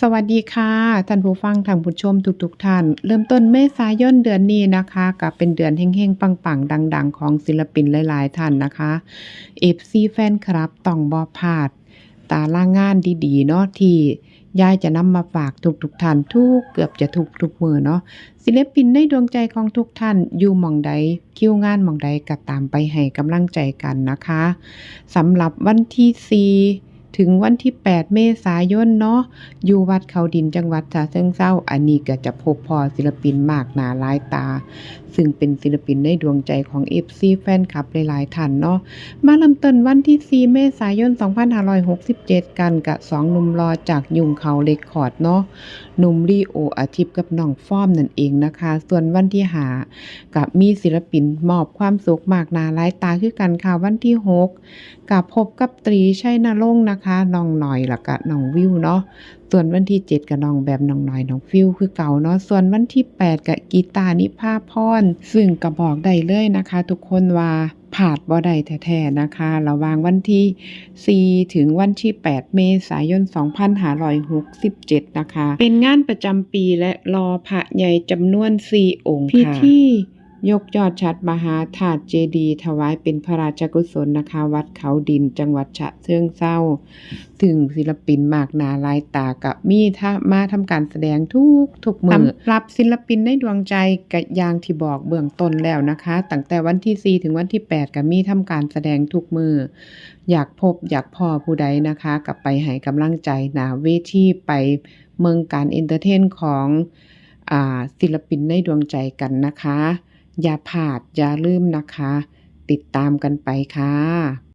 สวัสดีค่ะท่านผู้ฟังท่านผู้ชมทุกๆท่าน เริ่มต้นเมษายนเดือนนี้นะคะก็เป็นเดือนเฮงๆ ปังๆ ดัง ๆ ของศิลปินหลายๆ ท่านนะคะ FC แฟนคลับต้องบ่พาด ตารางงานดีๆ เนาะที่ยายจะนำมาฝากทุกๆท่านทุกเกือบจะทุกทุกมือเนาะศิลปินในดวงใจของทุกท่านอยู่มองใดคิวงานมองใดก็ตามไปให้กำลังใจกันนะคะสำหรับวันที่4 ถึงวันที่ 8 เมษายนเนาะอยู่วัดเขาดินจังหวัดฉะเชิงเทราอันนี้ก็จะพบพอศิลปินมากหนาหลายตา ซึ่งเป็นศิลปินในดวงใจของ FC แฟนคลับหลายๆท่านเนาะมาเริ่มต้นวันที่ 4 เมษายน 2567 กันกับ2หนุ่มรอจากยุงเขาเรคคอร์ดเนาะหนุ่มลีโออาทิตย์กับน้องฟอมนั่นเองนะคะ ส่วนวันที่หากับมีศิลปินมอบความสุขมากหนาหลายตาคือกันค่ะวันที่ 6กับพบกับตรีชัยนรงค์นะคะน้องหน่อยแล้วก็น้องวิวเนาะส่วนวันที่ 7กับน้องแบบน้องหน่อยน้องฟิวคือเก่าเนาะส่วนวันที่ 8กับกีตานิพาพรซึ่งก็บอกได้เลยนะคะ ทุกคนว่าผาดบ่ได้แท้ๆนะคะ ระวางวันที่ 4 ถึงวันที่ 8 เมษายน 2567 นะคะ เป็นงานประจำปีและรอพระใหญ่จำนวน 4 องค์ค่ะพิธี ยกยอดชัดมหาธาตุเจดีย์ถวายเป็นพระราชกุศลนะคะ วัดเขาดินจังหวัดฉะเชิงเทราถึงศิลปินมากนาลายตากับมีท่ามาทำการแสดงทุกทุกมือรับศิลปินในดวงใจกะอย่างที่บอกเบื้องต้นแล้วนะคะ ตั้งแต่วันที่ 4 ถึงวันที่ 8ก็มีทำการแสดงทุกมือ อยากพบอยากพ่อผู้ใดนะคะกับไปให้กำลังใจหนาเวทีไปเมืองการเอนเตอร์เทนของอศิลปินในดวงใจกันนะคะ อย่าพลาดอย่าลืมนะคะ ติดตามกันไปค่ะ